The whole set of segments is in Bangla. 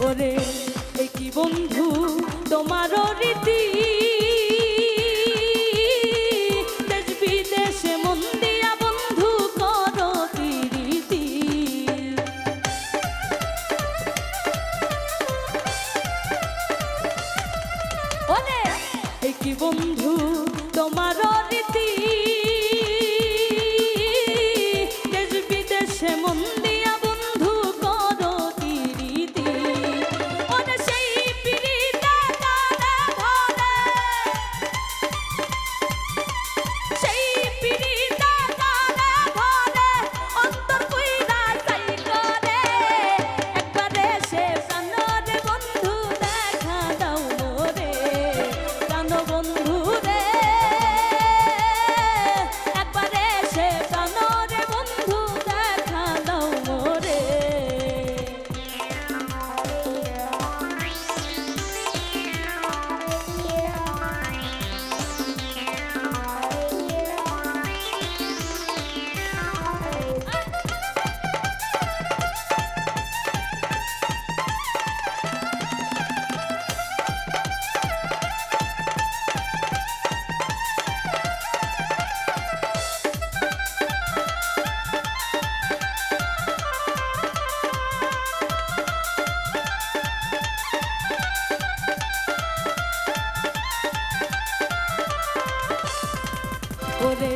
করে। এ কি বন্ধু তোমারও রীতি ওরে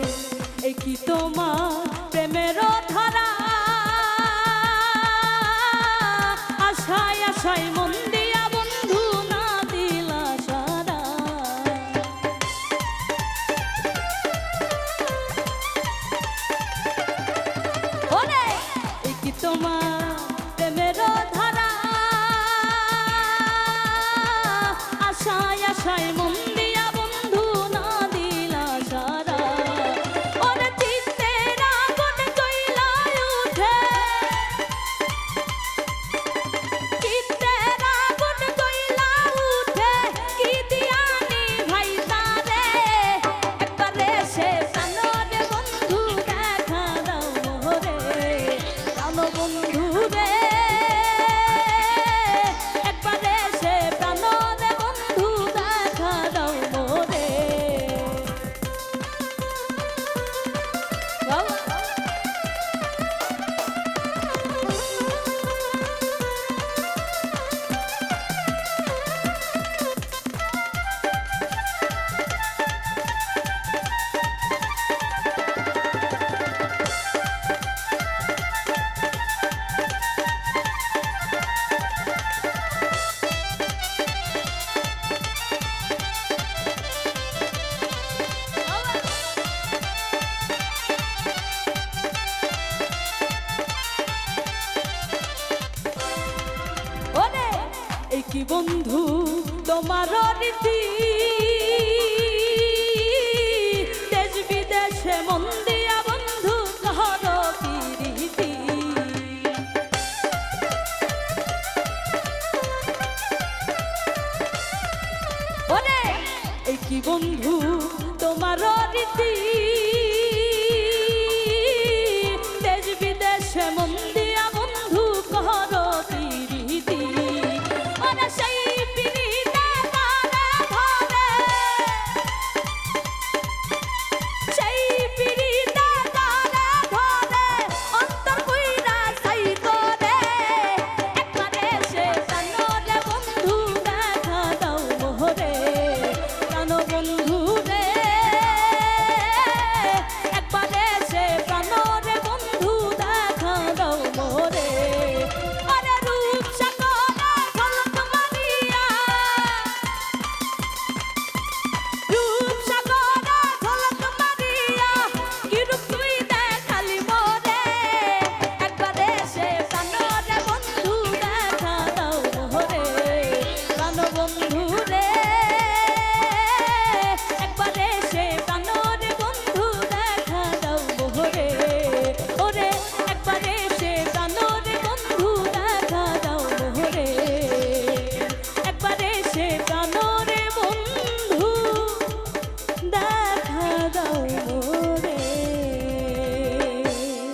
এ তোমার প্রেমের ধারা? কি বন্ধু তোমার রীতি? দেশ বিদেশে মন্দির বন্ধু তোমার রীতি?